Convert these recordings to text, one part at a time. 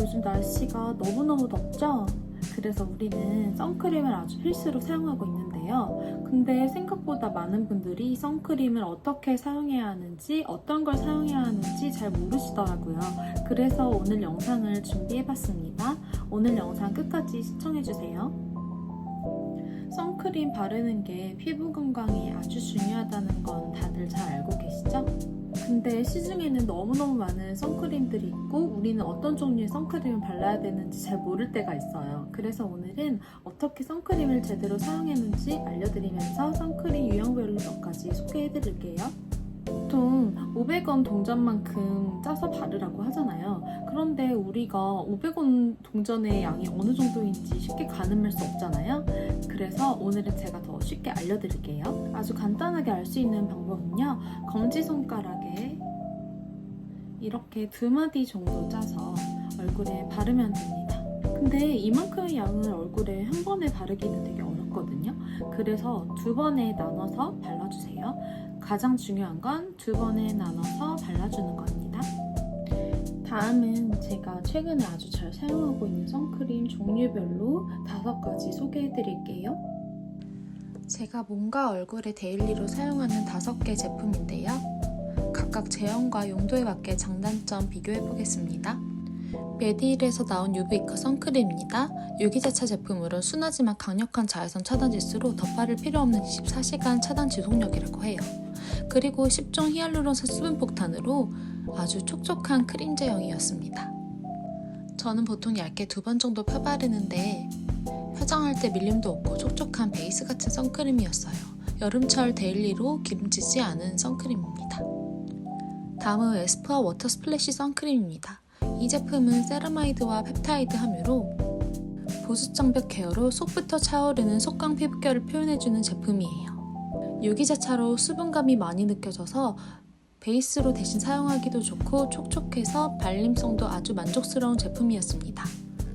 요즘 날씨가 너무너무 덥죠? 그래서 우리는 선크림을 아주 필수로 사용하고 있는데요. 근데 생각보다 많은 분들이 선크림을 어떻게 사용해야 하는지, 어떤 걸 사용해야 하는지 잘 모르시더라고요. 그래서 오늘 영상을 준비해봤습니다. 오늘 영상 끝까지 시청해주세요. 선크림 바르는 게 피부 건강에 아주 중요하다는 건 다들 잘 알고 계시죠? 근데 시중에는 너무너무 많은 선크림들이 있고 우리는 어떤 종류의 선크림을 발라야 되는지 잘 모를 때가 있어요. 그래서 오늘은 어떻게 선크림을 제대로 사용했는지 알려드리면서 선크림 유형별로 몇 가지 소개해드릴게요. 보통 500원 동전만큼 짜서 바르라고 하잖아요. 그런데 우리가 500원 동전의 양이 어느 정도인지 쉽게 가늠할 수 없잖아요. 그래서 오늘은 제가 더 쉽게 알려드릴게요. 아주 간단하게 알 수 있는 방법은요. 검지손가락에 이렇게 두 마디 정도 짜서 얼굴에 바르면 됩니다. 근데 이만큼의 양을 얼굴에 한 번에 바르기는 되게 어렵거든요. 그래서 두 번에 나눠서 발라주세요. 가장 중요한 건 두 번에 나눠서 발라주는 겁니다. 다음은 제가 최근에 아주 잘 사용하고 있는 선크림 종류별로 다섯 가지 소개해 드릴게요. 제가 몸과 얼굴에 데일리로 사용하는 다섯 개 제품인데요. 각각 제형과 용도에 맞게 장단점 비교해 보겠습니다. 메디힐에서 나온 UV이커 선크림입니다. 유기자차 제품으로 순하지만 강력한 자외선 차단 지수로 덧바를 필요 없는 24시간 차단 지속력이라고 해요. 그리고 10종 히알루론산 수분 폭탄으로 아주 촉촉한 크림 제형이었습니다. 저는 보통 얇게 두 번 정도 펴바르는데 화장할 때 밀림도 없고 촉촉한 베이스 같은 선크림이었어요. 여름철 데일리로 기름지지 않은 선크림입니다. 다음은 에스쁘아 워터 스플래시 선크림입니다. 이 제품은 세라마이드와 펩타이드 함유로 보습장벽 케어로 속부터 차오르는 속광 피부결을 표현해주는 제품이에요. 유기자차로 수분감이 많이 느껴져서 베이스로 대신 사용하기도 좋고 촉촉해서 발림성도 아주 만족스러운 제품이었습니다.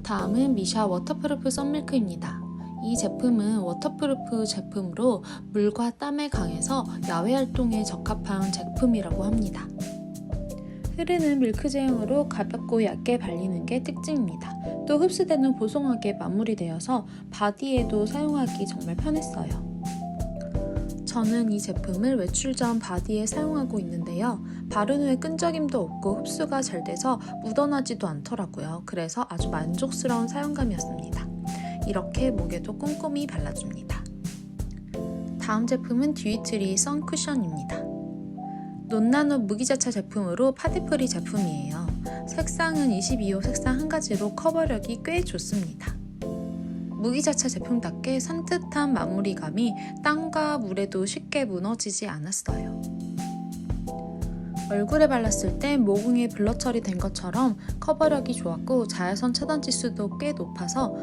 다음은 미샤 워터프루프 썬밀크입니다. 이 제품은 워터프루프 제품으로 물과 땀에 강해서 야외 활동에 적합한 제품이라고 합니다. 흐르는 밀크 제형으로 가볍고 얇게 발리는 게 특징입니다. 또 흡수되는 후 보송하게 마무리되어서 바디에도 사용하기 정말 편했어요. 저는 이 제품을 외출 전 바디에 사용하고 있는데요. 바른 후에 끈적임도 없고 흡수가 잘 돼서 묻어나지도 않더라고요. 그래서 아주 만족스러운 사용감이었습니다. 이렇게 목에도 꼼꼼히 발라줍니다. 다음 제품은 듀이트리 선 쿠션입니다. 논나노 무기자차 제품으로 파데프리 제품이에요. 색상은 22호 색상 한 가지로 커버력이 꽤 좋습니다. 무기자차 제품답게 산뜻한 마무리감이 땀과 물에도 쉽게 무너지지 않았어요. 얼굴에 발랐을 때 모공이 블러 처리된 것처럼 커버력이 좋았고 자외선 차단 지수도 꽤 높아서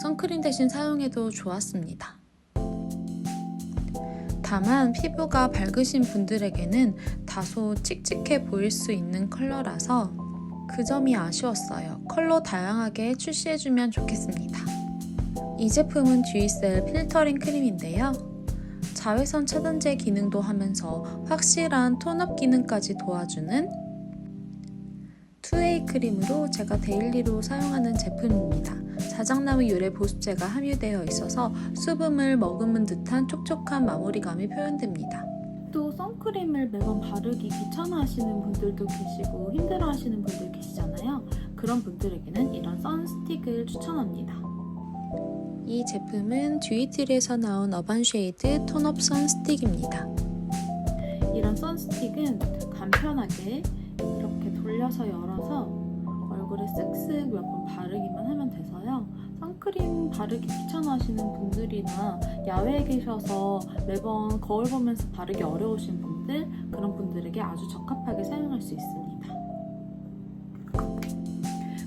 선크림 대신 사용해도 좋았습니다. 다만 피부가 밝으신 분들에게는 다소 칙칙해 보일 수 있는 컬러라서 그 점이 아쉬웠어요. 컬러 다양하게 출시해주면 좋겠습니다. 이 제품은 듀이셀 필터링 크림인데요. 자외선 차단제 기능도 하면서 확실한 톤업 기능까지 도와주는 2A 크림으로 제가 데일리로 사용하는 제품입니다. 자작나무 유래 보습제가 함유되어 있어서 수분을 머금은 듯한 촉촉한 마무리감이 표현됩니다. 또 선크림을 매번 바르기 귀찮아하시는 분들도 계시고 힘들어하시는 분들 계시잖아요. 그런 분들에게는 이런 선스틱을 추천합니다. 이 제품은 듀이틀에서 나온 어반 쉐이드 톤업 선스틱입니다. 이런 선스틱은 간편하게 이렇게 돌려서 열어서 얼굴에 쓱쓱 몇 번 바르기만 하면 돼서요. 선크림 바르기 귀찮아하시는 분들이나 야외에 계셔서 매번 거울 보면서 바르기 어려우신 분들 그런 분들에게 아주 적합하게 사용할 수 있습니다.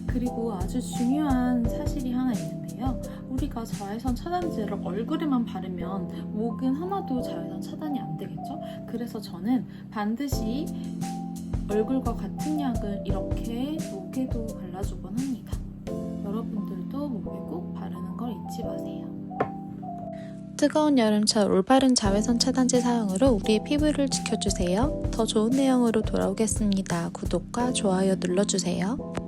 그리고 아주 중요한 사실이 하나 있는데요. 우리가 자외선 차단제를 얼굴에만 바르면 목은 하나도 자외선 차단이 안 되겠죠? 그래서 저는 반드시 얼굴과 같은 약을 이렇게 목에도 발라주곤 합니다. 여러분들도 목에 꼭 바르는 걸 잊지 마세요. 뜨거운 여름철 올바른 자외선 차단제 사용으로 우리의 피부를 지켜주세요. 더 좋은 내용으로 돌아오겠습니다. 구독과 좋아요 눌러주세요.